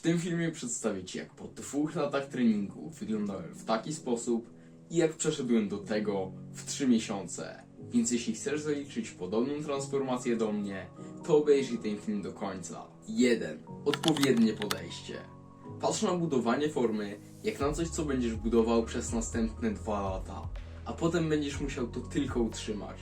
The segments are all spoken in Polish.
W tym filmie przedstawię Ci, jak po dwóch latach treningu wyglądałem w taki sposób i jak przeszedłem do tego w 3 miesiące. Więc jeśli chcesz zaliczyć podobną transformację do mnie, to obejrzyj ten film do końca. 1. Odpowiednie podejście. Patrz na budowanie formy jak na coś, co będziesz budował przez następne dwa lata, a potem będziesz musiał to tylko utrzymać.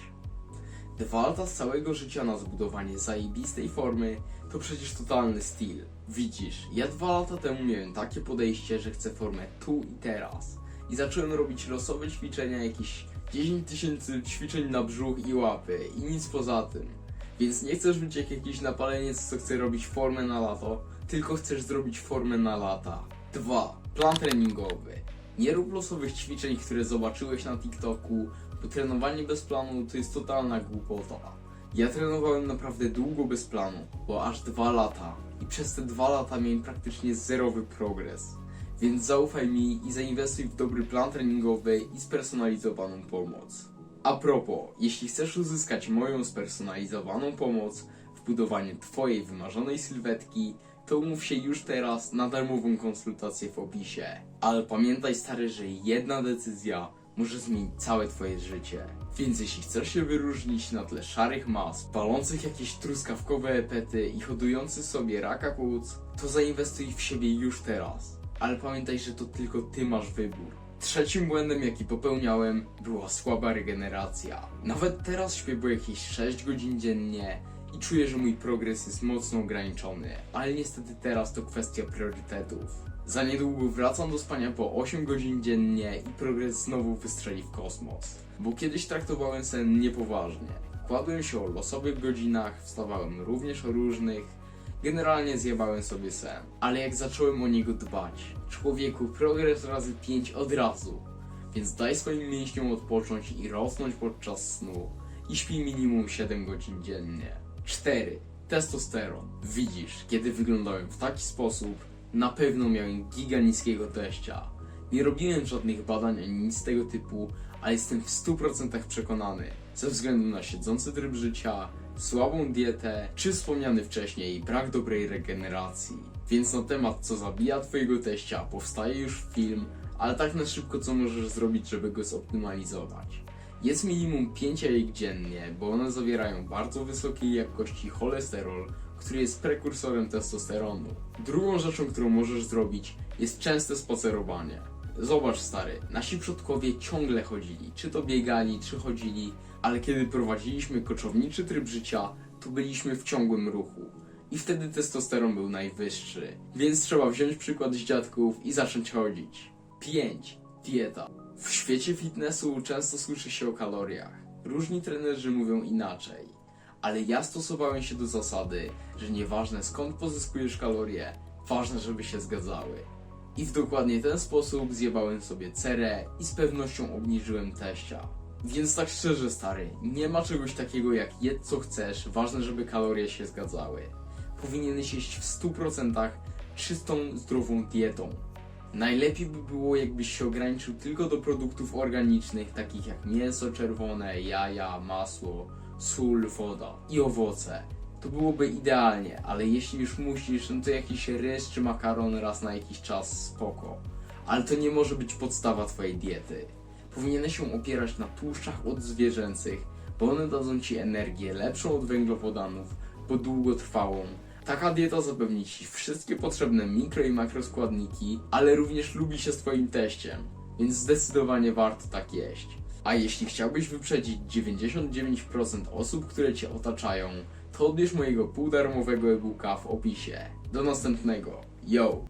Dwa lata z całego życia na zbudowanie zajebistej formy to przecież totalny styl. Widzisz, ja dwa lata temu miałem takie podejście, że chcę formę tu i teraz. I zacząłem robić losowe ćwiczenia, jakieś 10 tysięcy ćwiczeń na brzuch i łapy i nic poza tym. Więc nie chcesz być jak jakiś napaleniec, co chce robić formę na lato, tylko chcesz zrobić formę na lata. 2. Plan treningowy. Nie rób losowych ćwiczeń, które zobaczyłeś na TikToku, bo trenowanie bez planu to jest totalna głupota. Ja trenowałem naprawdę długo bez planu, bo aż dwa lata. I przez te dwa lata miałem praktycznie zerowy progres. Więc zaufaj mi i zainwestuj w dobry plan treningowy i spersonalizowaną pomoc. A propos, jeśli chcesz uzyskać moją spersonalizowaną pomoc w budowaniu Twojej wymarzonej sylwetki, to umów się już teraz na darmową konsultację w opisie. Ale pamiętaj stary, że jedna decyzja może zmienić całe Twoje życie. Więc jeśli chcesz się wyróżnić na tle szarych mas, palących jakieś truskawkowe epety i hodujących sobie raka płuc, to zainwestuj w siebie już teraz. Ale pamiętaj, że to tylko Ty masz wybór. Trzecim błędem, jaki popełniałem, była słaba regeneracja. Nawet teraz śpię jakieś 6 godzin dziennie i czuję, że mój progres jest mocno ograniczony, ale niestety teraz to kwestia priorytetów. Za niedługo wracam do spania po 8 godzin dziennie i progres znowu wystrzeli w kosmos. Bo kiedyś traktowałem sen niepoważnie. Kładłem się o losowych godzinach, wstawałem również o różnych, Generalnie zjebałem sobie sen, ale jak zacząłem o niego dbać, człowieku, progres razy 5 od razu. Więc daj swoim mięśniom odpocząć i rosnąć podczas snu i śpij minimum 7 godzin dziennie. 4. Testosteron. Widzisz, kiedy wyglądałem w taki sposób, na pewno miałem giga niskiego teścia. Nie robiłem żadnych badań ani nic tego typu, ale jestem w 100% przekonany, ze względu na siedzący tryb życia, słabą dietę, czy wspomniany wcześniej brak dobrej regeneracji. Więc na temat co zabija twojego teścia powstaje już film, ale tak na szybko co możesz zrobić, żeby go zoptymalizować. Jest minimum 5 jajek dziennie, bo one zawierają bardzo wysokiej jakości cholesterol, który jest prekursorem testosteronu. Drugą rzeczą, którą możesz zrobić, jest częste spacerowanie. Zobacz stary, nasi przodkowie ciągle chodzili, czy to biegali, czy chodzili, ale kiedy prowadziliśmy koczowniczy tryb życia, to byliśmy w ciągłym ruchu. I wtedy testosteron był najwyższy. Więc trzeba wziąć przykład z dziadków i zacząć chodzić. 5. Dieta. W świecie fitnessu często słyszy się o kaloriach. Różni trenerzy mówią inaczej. Ale ja stosowałem się do zasady, że nieważne skąd pozyskujesz kalorie, ważne żeby się zgadzały. I w dokładnie ten sposób zjebałem sobie cerę i z pewnością obniżyłem teścia. Więc tak szczerze stary, nie ma czegoś takiego jak jedz co chcesz, ważne żeby kalorie się zgadzały. Powinieneś jeść w 100% czystą, zdrową dietą. Najlepiej by było jakbyś się ograniczył tylko do produktów organicznych, takich jak mięso czerwone, jaja, masło, sól, woda i owoce. To byłoby idealnie, ale jeśli już musisz, no to jakiś ryż czy makaron raz na jakiś czas spoko. Ale to nie może być podstawa twojej diety. Powinieneś się opierać na tłuszczach odzwierzęcych, bo one dadzą ci energię lepszą od węglowodanów, bo długotrwałą. Taka dieta zapewni ci wszystkie potrzebne mikro i makroskładniki, ale również lubi się z twoim teściem, więc zdecydowanie warto tak jeść. A jeśli chciałbyś wyprzedzić 99% osób, które cię otaczają, to odbierz mojego półdarmowego e-booka w opisie. Do następnego. Yo!